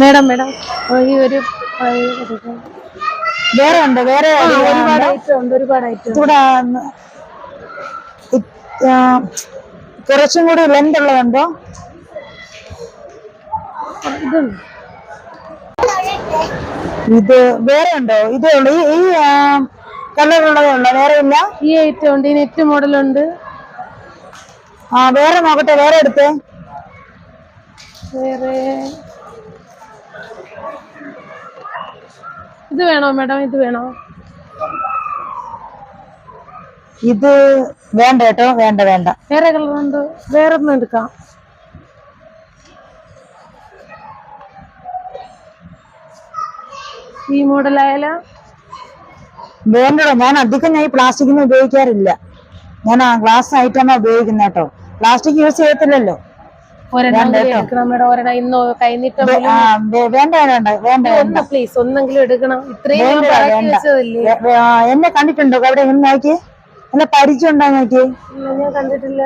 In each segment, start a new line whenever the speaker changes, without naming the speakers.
Madam madam. ഈ ഒരു
വേറെ ഉണ്ട്? വേറെ
ഒരുപാട് ഐറ്റം ഉണ്ട് ഒരുപാട് ഐറ്റം
ഇവിടെ കുറച്ചും കൂടി ലെന്ത് ഉള്ളതുണ്ടോ? ഇത് വേറെ ഉണ്ടോ? ഇതേ ഉള്ളു. ഈ കളറുള്ളതേ ഉള്ളു? വേറെ ഇല്ല?
ഈ ഐറ്റം ഉണ്ട് ഈ നെറ്റ് മോഡലുണ്ട്
ആ വേറെ നോക്കട്ടെ വേറെ എടുത്തേ.
വേറെ ഇത് വേണോ മേഡം? ഇത് വേണോ?
ഇത് വേണ്ട കേട്ടോ വേണ്ട വേണ്ട.
വേറെ കളറുണ്ട് വേറെ ഒന്നും എടുക്കാം. ഈ മോഡലായാല?
വേണ്ടടോ ഞാൻ അധികം ഞാൻ ഈ പ്ലാസ്റ്റിക്കിന് ഉപയോഗിക്കാറില്ല. ഞാൻ ആ ഗ്ലാസ് ഐറ്റമാണ് ഉപയോഗിക്കുന്നത് കേട്ടോ. പ്ലാസ്റ്റിക് യൂസ് ചെയ്യത്തില്ലല്ലോ.
പ്ലീസ് ഒന്നെങ്കിലും എടുക്കണം. ഇത്രയും
എന്നെ കണ്ടിട്ടുണ്ടോ? അവിടെ നോക്കി. എന്നെ പരിചയമുണ്ടോ നോക്കി
ഞാൻ കണ്ടിട്ടില്ല.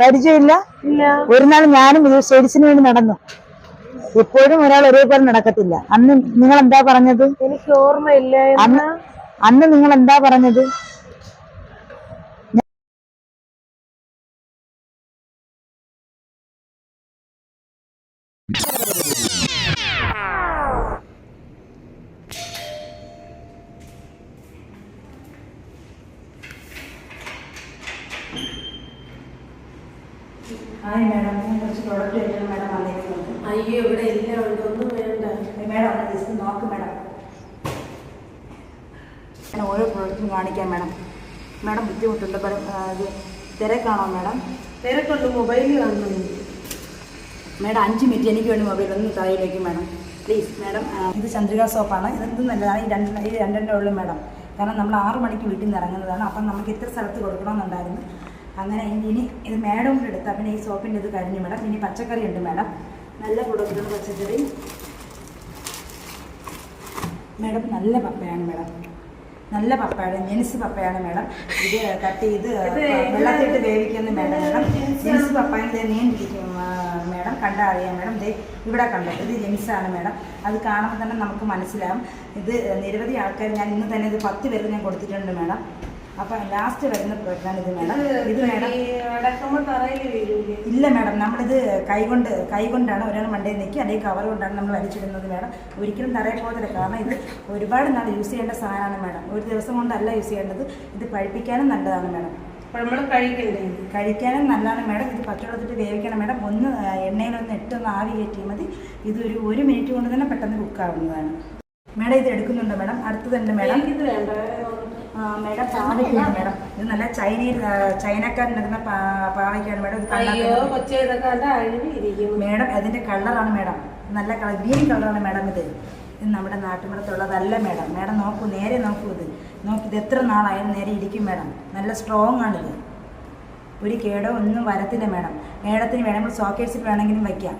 പരിചയമില്ല?
ഇല്ല.
ഒരു നാൾ ഞാനും ഇത് സെയിൽസിന് വേണ്ടി നടന്നു. ഇപ്പോഴും ഒരാൾ ഒരേപോലെ നടക്കത്തില്ല. അന്ന് നിങ്ങൾ എന്താ പറഞ്ഞത്?
എനിക്ക് ഓർമ്മയില്ല
അന്ന് അന്ന് നിങ്ങൾ എന്താ പറഞ്ഞത്? ഹായ് മാഡം ഞാൻ കുറച്ച് പ്രോഡക്റ്റ് ആയിട്ടാണ് മാഡം വന്നിരിക്കുന്നത്
അയ്യോ ഇവിടെ എല്ലാം ഉണ്ട് ഒന്നും വേണ്ട.
മാഡം ഒന്ന് ജസ്റ്റ് നോക്ക് മാഡം ഞാൻ ഓരോ പ്രോഡക്റ്റും കാണിക്കാം മാഡം മാഡം ബുദ്ധിമുട്ടുണ്ട്. ആ, ഇത് തിരക്കാണോ മാഡം
തിരക്കുണ്ട്. മൊബൈലിൽ കാണുന്നു
മാഡം അഞ്ച് മിനിറ്റ് എനിക്ക് വേണ്ടി മൊബൈൽ ഒന്ന് തറയിലേക്ക് മാഡം പ്ലീസ് മാഡം ഇത് ചന്ദ്രിക സോപ്പാണ് ഇതെന്ത് നല്ലതാണ്. ഈ രണ്ട് ഈ രണ്ടെണ്ണേ ഉള്ളൂ മാഡം കാരണം നമ്മൾ ആറ് മണിക്ക് വീട്ടിൽ നിന്ന് ഇറങ്ങുന്നതാണ്. അപ്പം നമുക്ക് ഇത്ര സ്ഥലത്ത് കൊടുക്കണമെന്നുണ്ടായിരുന്നു. അങ്ങനെ ഇനി ഇത് മേഡം കൂടെ എടുത്താൽ പിന്നെ ഈ സോപ്പിന്റെ ഇത് കഴിഞ്ഞു മേഡം ഇനി പച്ചക്കറി ഉണ്ട് മേഡം നല്ല പ്രൊഡക്റ്റാണ് പച്ചക്കറി. മേഡം നല്ല പപ്പയാണ് മേഡം നല്ല പപ്പയാണ് ജെൻസ് പപ്പയാണ് മേഡം ഇത് കട്ട് ചെയ്ത് വെള്ളത്തിട്ട് വേവിക്കുന്ന മേഡം മേഡം ജെൻസ് പപ്പായ ഇത് മേഡം കണ്ടാൽ അറിയാം മേഡം ദേ ഇവിടെ കണ്ടത് ഇത് ജെൻസാണ് മേഡം അത് കാണുമ്പോൾ തന്നെ നമുക്ക് മനസ്സിലാവും. ഇത് നിരവധി ആൾക്കാർ ഞാൻ ഇന്ന് തന്നെ ഇത് പത്ത് പേർക്ക് ഞാൻ കൊടുത്തിട്ടുണ്ട് മാഡം അപ്പം ലാസ്റ്റ് വരുന്ന പ്രോഗ്രാം ഇത് മേഡം ഇത് മേഡം ഇല്ല മാഡം നമ്മളിത് കൈകൊണ്ട് കൈകൊണ്ടാണ് ഒരാൾ മണ്ടയിൽ നിൽക്കുക അല്ലെങ്കിൽ കവർ കൊണ്ടാണ് നമ്മൾ വലിച്ചിടുന്നത് മാഡം ഒരിക്കലും തറയിൽ പോകത്തില്ല. കാരണം ഇത് ഒരുപാട് നാൾ യൂസ് ചെയ്യേണ്ട സാധനമാണ് മേഡം ഒരു ദിവസം കൊണ്ടല്ല യൂസ് ചെയ്യേണ്ടത്. ഇത് പഴിപ്പിക്കാനും നല്ലതാണ് മേഡം കഴിക്കാനും നല്ലതാണ് മേഡം ഇത് പച്ചവെള്ളത്തിട്ട് വേവിക്കണം മേഡം ഒന്ന് എണ്ണയിലൊന്ന് ഇട്ടൊന്ന് ആവി കയറ്റിയാൽ മതി. ഇത് ഒരു ഒരു മിനിറ്റ് കൊണ്ട് തന്നെ പെട്ടെന്ന് കുക്കാവുന്നതാണ് മേഡം ഇത് എടുക്കുന്നുണ്ടോ മേഡം അടുത്തതുണ്ട് മേഡം
ഇത് വേണ്ട.
മാഡം പാവയ്ക്കുണ്ട് മേഡം. ഇത് നല്ല ചൈനയിൽ ചൈനക്കാരനെടുക്കുന്ന പാവയ്ക്കാണ് മാഡം. ഇത് മേഡം അതിന്റെ കളറാണ് മേഡം. നല്ല കളർ ഗ്രീൻ കളറാണ് മേഡം ഇത്. ഇത് നമ്മുടെ നാട്ടുമ്പുറത്തുള്ളതല്ല മേഡം. മേഡം നോക്കൂ നേരെ നോക്കൂ ഇത്. നോക്കി ഇത് എത്ര നാളായാലും നേരെ ഇരിക്കും മേഡം. നല്ല സ്ട്രോങ് ഇത്. ഒരു കേടോ ഒന്നും വരത്തില്ല മേഡം. മേഡത്തിന് വേണമെങ്കിൽ സോക്കേഴ്സിൽ വേണമെങ്കിലും വയ്ക്കാം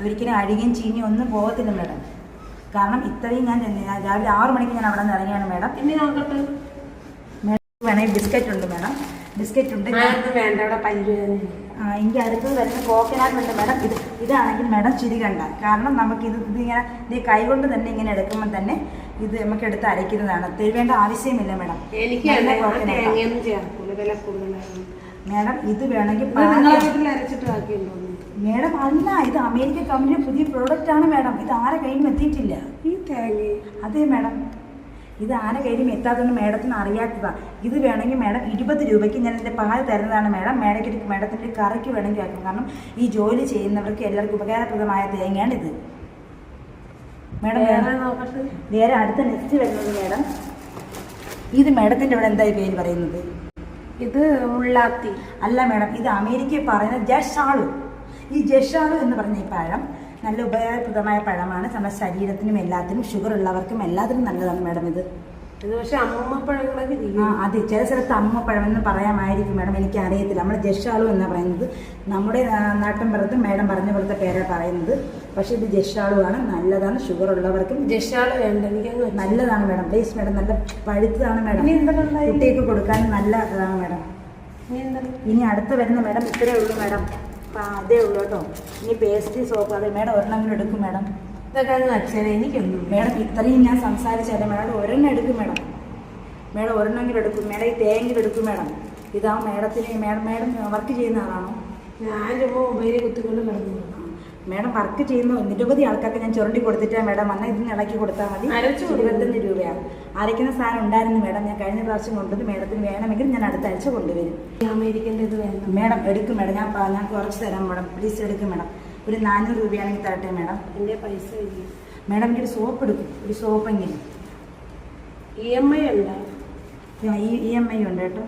ഒരിക്കലും അഴുകിയും ചീഞ്ഞും ഒന്നും പോകത്തില്ല മേഡം. കാരണം ഇത്രയും ഞാൻ രാവിലെ ആറു മണിക്ക് ഞാൻ അവിടെ നിന്ന് ഇറങ്ങിയാണ് മേഡം.
ഇനി നോക്കട്ടെ
മേഡം വേണമെങ്കിൽ ബിസ്ക്കറ്റ് ഉണ്ട് മേഡം. ബിസ്ക്കറ്റ് ഉണ്ട്.
വേണ്ട. അവിടെ
എനിക്ക് അടുത്തത് വരുന്ന കോക്കനാട്ട് ഉണ്ട് മാഡം. ഇത് ഇതാണെങ്കിൽ മാഡം ചിരി കണ്ട. കാരണം നമുക്ക് ഇത് ഇതിങ്ങനെ ഇത് കൈ കൊണ്ട് തന്നെ ഇങ്ങനെ എടുക്കുമ്പോൾ തന്നെ ഇത് നമുക്ക് എടുത്ത് അരയ്ക്കുന്നതാണ്. തരുവേണ്ട ആവശ്യമില്ല മാഡം.
എനിക്ക്
മേഡം ഇത് വേണമെങ്കിൽ മേഡം അല്ല ഇത് അമേരിക്ക കമ്പനി പുതിയ പ്രോഡക്റ്റ് ആണ് മാഡം. ഇത് ആരെ കയ്യിലും എത്തിയിട്ടില്ല. അതെ മാഡം. ഇത് ആന കയ്യിലും എത്താത്തതുകൊണ്ട് മേഡത്തിന് അറിയാത്തതാണ് ഇത് വേണമെങ്കിൽ മേഡം ഇരുപത് രൂപയ്ക്ക് ഞാൻ എന്റെ പാൽ തരുന്നതാണ് മേഡം. മേഡയ്ക്ക് മേഡത്തിന്റെ കറിക്ക് വേണമെങ്കിൽ ആക്കും. കാരണം ഈ ജോലി ചെയ്യുന്നവർക്ക് എല്ലാവർക്കും ഉപകാരപ്രദമായ തേങ്ങയാണ് ഇത്. മേഡം
വേറെ
അടുത്ത നെക്സ്റ്റ് വരുന്നത് മേഡം. ഇത് മേഡത്തിന്റെ ഇവിടെ എന്തായി പേര് പറയുന്നത്?
ഇത് ഉള്ളാത്തി.
അല്ല മേഡം ഇത് അമേരിക്കയിൽ പറയുന്ന ജഷാളു. ഈ ജഷാളു എന്ന് പറഞ്ഞ ഈ പഴം നല്ല ഉപകാരപ്രദമായ പഴമാണ്. നമ്മുടെ ശരീരത്തിനും എല്ലാത്തിനും ഷുഗർ ഉള്ളവർക്കും എല്ലാത്തിനും നല്ലതാണ് മാഡം ഇത്.
ഇത് പക്ഷെ അമ്മപ്പഴങ്ങളൊക്കെ
ആ അതെ. ചില സ്ഥലത്ത് അമ്മപ്പഴം എന്ന് പറയാമായിരിക്കും മാഡം. എനിക്ക് അറിയത്തില്ല നമ്മുടെ ജഷാളു എന്നാണ് പറയുന്നത്. നമ്മുടെ നാട്ടിൻ പുറത്ത് മാഡം പറഞ്ഞ പോലത്തെ പേരാണ് പറയുന്നത്. പക്ഷേ ഇത് ജഷാളു ആണ്. നല്ലതാണ്. ഷുഗർ ഉള്ളവർക്കും
ജഷാളു വേണ്ട. എനിക്ക്
നല്ലതാണ് മാഡം. പ്ലീസ് മാഡം നല്ല പഴുത്തതാണ് മാഡം. കുട്ടികൾക്ക് കൊടുക്കാൻ നല്ലതാണ് മാഡം.
ഇനി
അടുത്ത് വരുന്ന മാഡം ഇത്രയേ ഉള്ളൂ മാഡം. അപ്പം അതേ ഉള്ളൂ കേട്ടോ. ഇനി പേസ്റ്റ് സോപ്പ് അതെ മേഡം ഒരെണ്ണം എടുക്കും മേഡം.
ഇതൊക്കെ അത് അച്ഛനെ എനിക്കൊന്നും
മേഡം ഇത്രയും ഞാൻ സംസാരിച്ചാലേ മേഡം? ഒരെണ്ണം എടുക്കും മേഡം. മേഡം ഒരെണ്ണമെങ്കിലും എടുക്കും. മേഡം ഈ തേങ്ങയിൽ എടുക്കും മേഡം. ഇതാ മേഡത്തിന് മേഡം മേഡം വർക്ക് ചെയ്യുന്ന ആളാണോ?
ഞാൻ ചുമ്മാ മൊബൈലിൽ കുത്തിക്കൊണ്ട് കിടന്നു
മേഡം വർക്ക് ചെയ്യുന്ന. നിരവധി ആൾക്കാർക്ക് ഞാൻ ചുരണ്ടി കൊടുത്തിട്ടാ മേഡം വന്നാൽ ഇതിന് ഇളക്കി കൊടുത്താൽ മതി. ഇരുപത്തഞ്ച് രൂപയാണ്. അരയ്ക്കുന്ന സാധനം ഉണ്ടായിരുന്നു മേഡം? ഞാൻ കഴിഞ്ഞ പ്രാവശ്യം കൊണ്ടുവന്ന് മേഡത്തിന് വേണമെങ്കിൽ ഞാൻ അടുത്ത ആഴ്ച കൊണ്ടുവരും.
അമേരിക്കന്റെ ഇത് വേണം
മേഡം എടുക്കും മേഡം. ഞാൻ ഞാൻ കുറച്ച് തരാം മേഡം. പ്ലീസ് എടുക്കും മേഡം. ഒരു നാനൂറ് രൂപയാണെങ്കിൽ തരട്ടെ മേഡം?
എന്റെ പൈസ
മാഡം എനിക്കൊരു സോപ്പ് എടുക്കും. ഒരു സോപ്പ് എങ്കിലും.
ഇ എം ഐ ഉണ്ടോ?
ഇ എം ഐ ഉണ്ട് കേട്ടോ.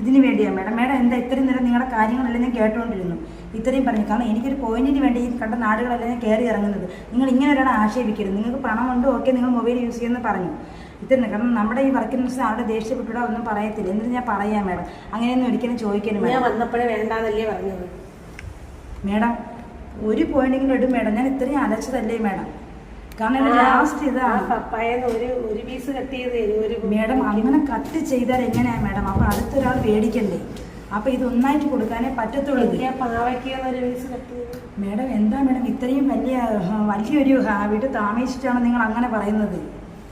ഇതിന് വേണ്ടിയാണ് മേഡം മേഡം എന്താ ഇത്രയും നേരം നിങ്ങളുടെ കാര്യങ്ങളെല്ലാം ഞാൻ കേട്ടുകൊണ്ടിരുന്നു ഇത്രയും പറഞ്ഞു. കാരണം എനിക്കൊരു പോയിന്റിന് വേണ്ടി ഈ കണ്ട നാടുകളെല്ലാം ഞാൻ കയറി ഇറങ്ങുന്നത്. നിങ്ങൾ ഇങ്ങനെ ഒരാളെ ആക്ഷേപിക്കരുത്. നിങ്ങൾക്ക് പണമുണ്ട് ഓക്കെ നിങ്ങൾ മൊബൈൽ യൂസ് ചെയ്യുമെന്ന് പറഞ്ഞു. ഇത്രയും കാരണം നമ്മുടെ ഈ വർക്കിംഗ് ദിവസം ആളുടെ ദേഷ്യപ്പെട്ടിടോ ഒന്നും പറയത്തില്ല. എന്നിട്ട് ഞാൻ പറയാം മേഡം. അങ്ങനെയൊന്നും ഒരിക്കലും ചോദിക്കണം
ഞാൻ വന്നപ്പോഴേ വേണ്ടാന്നല്ലേ പറഞ്ഞത്.
മേഡം ഒരു പോയിന്റെങ്കിലും ഇടും മേഡം. ഞാൻ ഇത്രയും അലച്ചതല്ലേ മേഡം? കാരണം എന്റെ ലാസ്റ്റ്
ആ
ഇതാണ്.
പപ്പായെന്ന് ഒരു ഒരു പീസ് കട്ട് ചെയ്ത് തരും ഒരു
മേഡം അങ്ങനെ കട്ട് ചെയ്താൽ എങ്ങനെയാ മേഡം? അപ്പൊ അടുത്തൊരാൾ പേടിക്കണ്ടേ അപ്പൊ ഇത് ഒന്നായിട്ട് കൊടുക്കാനേ പറ്റത്തുള്ളൂ. മേഡം എന്താ മേഡം? ഇത്രയും വലിയ വലിയൊരു ഹാബിറ്റ് താമസിച്ചിട്ടാണ് നിങ്ങൾ അങ്ങനെ പറയുന്നത്.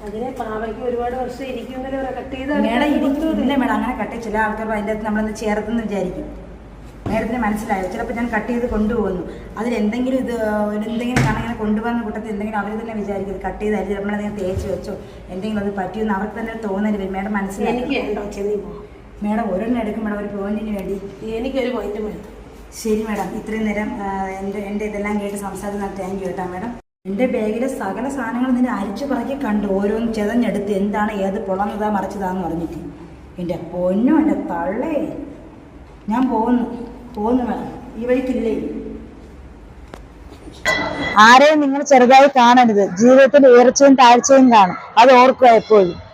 അതിനെ പാവയ്ക്ക് ഒരുപാട് വർഷം
മേഡം ഇരിക്കും. മേഡം അങ്ങനെ കട്ട് ചില ആൾക്കാർ അതിന്റെ അകത്ത് നമ്മളൊന്ന് ചേർത്തെന്ന് വിചാരിക്കും. മേഡത്തിന് മനസ്സിലായോ? ചിലപ്പോൾ ഞാൻ കട്ട് ചെയ്ത് കൊണ്ടുപോകുന്നു. അതിൽ എന്തെങ്കിലും ഇത് എന്തെങ്കിലും ഇങ്ങനെ കൂട്ടത്തിൽ എന്തെങ്കിലും അവർ തന്നെ വിചാരിക്കും കട്ട് ചെയ്തായിരിക്കും നമ്മളതിനെ തേച്ച് വെച്ചോ എന്തെങ്കിലും അത് പറ്റിയെന്ന് അവർക്ക് തന്നെ തോന്നൽ വരും. മേഡം
പോ
മേഡം ഒരെണ്ണം എടുക്കും മേഡം ഒരു പോയിന്റിന് വേണ്ടി.
എനിക്കൊരു പോയിന്റ് വേണം
ശരി മേഡം ഇത്രയും നേരം എന്റെ എന്റെ ഇതെല്ലാം കേട്ട് സംസാരിക്കുന്ന താങ്ക് യു കേട്ടോ മാഡം. എന്റെ ബാഗിലെ സകല സാധനങ്ങളും നിന്നെ അരിച്ചു പറക്കി കണ്ടു ഓരോന്ന് ചെതഞ്ഞെടുത്ത് എന്താണ് ഏത് പൊളന്നതാ മറിച്ചതാന്ന് പറഞ്ഞിട്ട്. എന്റെ പൊന്നും എന്റെ തള്ളേ. ഞാൻ പോകുന്നു പോകുന്നു മാഡം. ഈ വഴിക്കില്ലേ?
ആരെയും നിങ്ങൾ ചെറുതായി കാണരുത്. ജീവിതത്തിൽ ഉയർച്ചയും താഴ്ചയും കാണും. അത് ഓർക്കുക എപ്പോഴും.